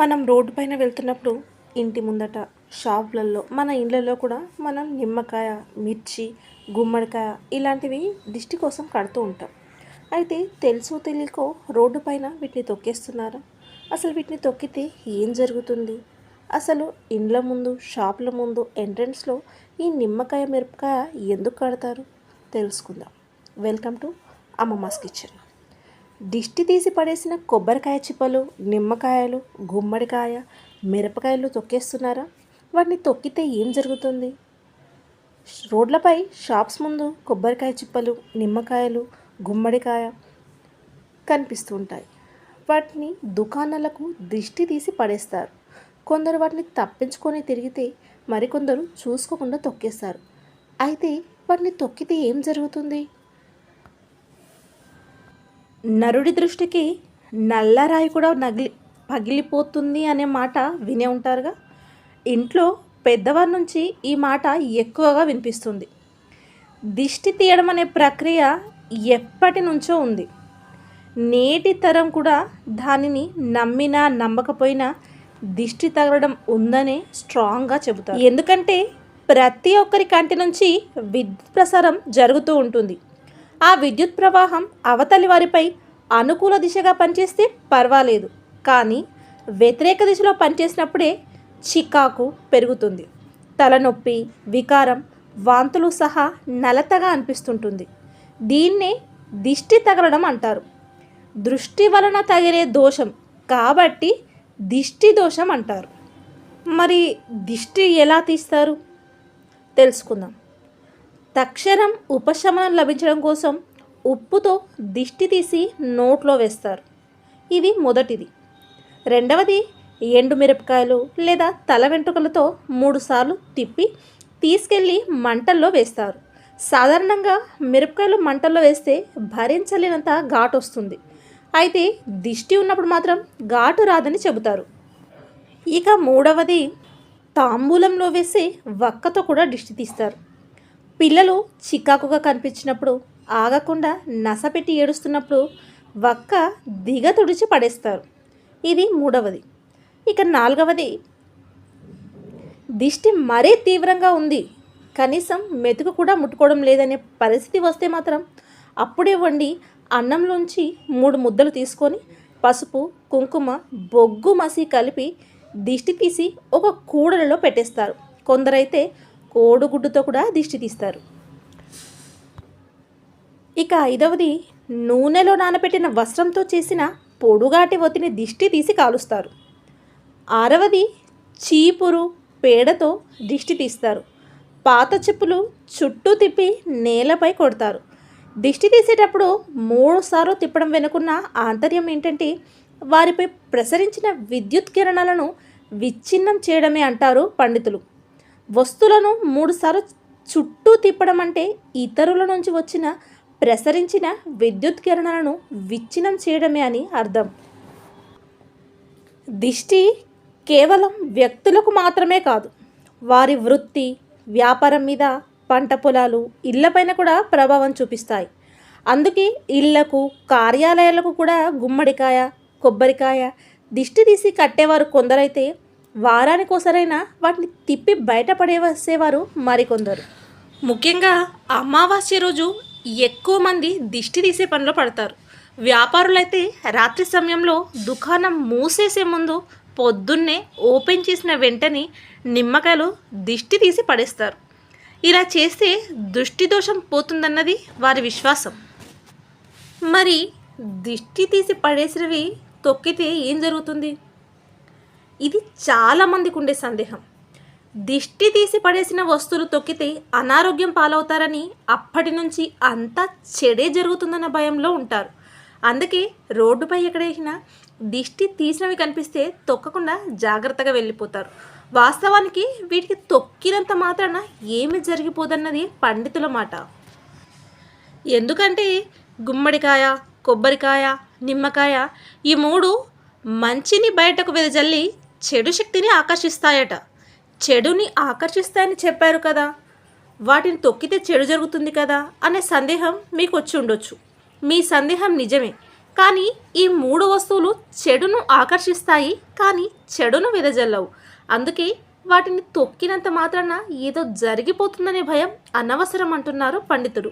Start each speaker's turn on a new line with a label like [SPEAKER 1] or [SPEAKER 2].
[SPEAKER 1] మనం రోడ్డు పైన వెళ్తున్నప్పుడు ఇంటి ముందట షాపులలో మన ఇళ్ళల్లో కూడా మనం నిమ్మకాయ మిర్చి గుమ్మడికాయ ఇలాంటివి దిష్టి కోసం కడుతూ ఉంటాం. అయితే తెలుసో తెలియకో రోడ్డు పైన వీటిని తొక్కేస్తున్నారు. అసలు వీటిని తొక్కితే ఏం జరుగుతుంది? అసలు ఇండ్ల ముందు షాపుల ముందు ఎంట్రన్స్లో ఈ నిమ్మకాయ మిరపకాయ ఎందుకు కడతారు? తెలుసుకుందాం. Welcome to Ammamma's kitchen. దిష్టి తీసి పడేసిన కొబ్బరికాయ చిప్పలు నిమ్మకాయలు గుమ్మడికాయ మిరపకాయలు తొక్కేస్తున్నారా? వాటిని తొక్కితే ఏం జరుగుతుంది? రోడ్లపై షాప్స్ ముందు కొబ్బరికాయ చిప్పలు నిమ్మకాయలు గుమ్మడికాయ కనిపిస్తూ ఉంటాయి. వాటిని దుకాణాలకు దిష్టి తీసి పడేస్తారు. కొందరు వాటిని తప్పించుకొని తిరిగితే మరికొందరు చూసుకోకుండా తొక్కేస్తారు. అయితే వాటిని తొక్కితే ఏం జరుగుతుంది? నరుడి దృష్టికి నల్లరాయి కూడా నగిలి పగిలిపోతుంది అనే మాట వినే ఉంటారుగా. ఇంట్లో పెద్దవారి నుంచి ఈ మాట ఎక్కువగా వినిపిస్తుంది. దిష్టి తీయడం అనే ప్రక్రియ ఎప్పటి నుంచో ఉంది. నేటి తరం కూడా దానిని నమ్మినా నమ్మకపోయినా దిష్టి తగలడం ఉందనే స్ట్రాంగ్గా చెబుతారు. ఎందుకంటే ప్రతి ఒక్కరి కంటి నుంచి విద్యుత్ ప్రసారం జరుగుతూ ఉంటుంది. ఆ విద్యుత్ ప్రవాహం అవతలి వారిపై అనుకూల దిశగా పనిచేస్తే పర్వాలేదు. కానీ వ్యతిరేక దిశలో పనిచేసినప్పుడే చికాకు పెరుగుతుంది. తలనొప్పి వికారం వాంతులు సహా నలతగా అనిపిస్తుంటుంది. దీన్నే దిష్టి తగలడం అంటారు. దృష్టి వలన తగిలే దోషం కాబట్టి దిష్టి దోషం అంటారు. మరి దిష్టి ఎలా తీస్తారు? తెలుసుకుందాం. తక్షణం ఉపశమనం లభించడం కోసం ఉప్పుతో దిష్టి తీసి నోట్లో వేస్తారు. ఇది మొదటిది. రెండవది ఎండు మిరపకాయలు లేదా తల వెంట్రుకలతో మూడుసార్లు తిప్పి తీసుకెళ్ళి మంటల్లో వేస్తారు. సాధారణంగా మిరపకాయలు మంటల్లో వేస్తే భరించలేనంత ఘాటు వస్తుంది అయితే దిష్టి ఉన్నప్పుడు మాత్రం ఘాటు రాదని చెబుతారు. ఇక మూడవది తాంబూలంలో వేసి వక్కతో కూడా దిష్టి తీస్తారు. పిల్లలు చికాకుగా కనిపించినప్పుడు ఆగకుండా నసపెట్టి ఏడుస్తున్నప్పుడు వక్క దిగ తుడిచి పడేస్తారు. ఇది మూడవది. ఇక నాలుగవది. దిష్టి మరీ తీవ్రంగా ఉంది. కనీసం మెతుకు కూడా ముట్టుకోవడం లేదనే పరిస్థితి వస్తే మాత్రం అప్పుడే వండి అన్నంలోంచి మూడు ముద్దలు తీసుకొని పసుపు కుంకుమ బొగ్గు మసి కలిపి దిష్టి తీసి ఒక కూడలలో పెట్టేస్తారు. కొందరైతే కోడిగుడ్డుతో కూడా దిష్టి తీస్తారు. ఇక ఐదవది నూనెలో నానబెట్టిన వస్త్రంతో చేసిన పొడుగాటి ఒత్తిని దిష్టి తీసి కాలుస్తారు. ఆరవది చీపురు పేడతో దిష్టి తీస్తారు. పాత చెప్పులు చుట్టూ తిప్పి నేలపై కొడతారు. దిష్టి తీసేటప్పుడు మూడు సార్లు తిప్పడం వెనుకున్న ఆంతర్యం ఏంటంటే వారిపై ప్రసరించిన విద్యుత్ కిరణాలను విచ్ఛిన్నం చేయడమే అంటారు పండితులు. వస్తువులను మూడుసార్లు చుట్టూ తిప్పడం అంటే ఇతరుల నుంచి వచ్చిన ప్రసరించిన విద్యుత్ కిరణాలను విచ్ఛిన్నం చేయడమే అని అర్థం. దిష్టి కేవలం వ్యక్తులకు మాత్రమే కాదు వారి వృత్తి వ్యాపారం మీద పంట పొలాలు ఇళ్ళపైన కూడా ప్రభావం చూపిస్తాయి. అందుకే ఇళ్ళకు కార్యాలయాలకు కూడా గుమ్మడికాయ కొబ్బరికాయ దిష్టి తీసి కట్టేవారు కొందరైతే వారానికోసారైనా వాటిని తిప్పి బయటపడేసేవారు మరికొందరు. ముఖ్యంగా అమావాస్య రోజు ఎక్కువ మంది దిష్టి తీసే పనిలో పడతారు. వ్యాపారులైతే రాత్రి సమయంలో దుకాణం మూసేసే ముందు పొద్దున్నే ఓపెన్ చేసిన వెంటనే నిమ్మకాయలు దిష్టి తీసి పడేస్తారు. ఇలా చేస్తే దృష్టి దోషం పోతుందన్నది వారి విశ్వాసం. మరి దిష్టి తీసి పడేసినవి తొక్కితే ఏం జరుగుతుంది? ఇది చాలామందికి ఉండే సందేహం. దిష్టి తీసి పడేసిన వస్తువులు తొక్కితే అనారోగ్యం పాలవుతారని అప్పటి నుంచి అంతా చెడే జరుగుతుందన్న భయంలో ఉంటారు. అందుకే రోడ్డుపై ఎక్కడేసినా దిష్టి తీసినవి కనిపిస్తే తొక్కకుండా జాగ్రత్తగా వెళ్ళిపోతారు. వాస్తవానికి వీటికి తొక్కినంత మాత్రాన ఏమి జరిగిపోదన్నది పండితుల మాట. ఎందుకంటే గుమ్మడికాయ కొబ్బరికాయ నిమ్మకాయ ఈ మూడు మంచిని బయటకు వెదజల్లి చెడు శక్తిని ఆకర్షిస్తాయట. చెడుని ఆకర్షిస్తాయని చెప్పారు కదా. వాటిని తొక్కితే చెడు జరుగుతుంది కదా అనే సందేహం మీకు వచ్చి ఉండొచ్చు. మీ సందేహం నిజమే. కానీ ఈ మూడు వస్తువులు చెడును ఆకర్షిస్తాయి కానీ చెడును విదజల్లవు. అందుకే వాటిని తొక్కినంత మాత్రాన ఏదో జరిగిపోతుందనే భయం అనవసరం అంటున్నారు పండితుడు.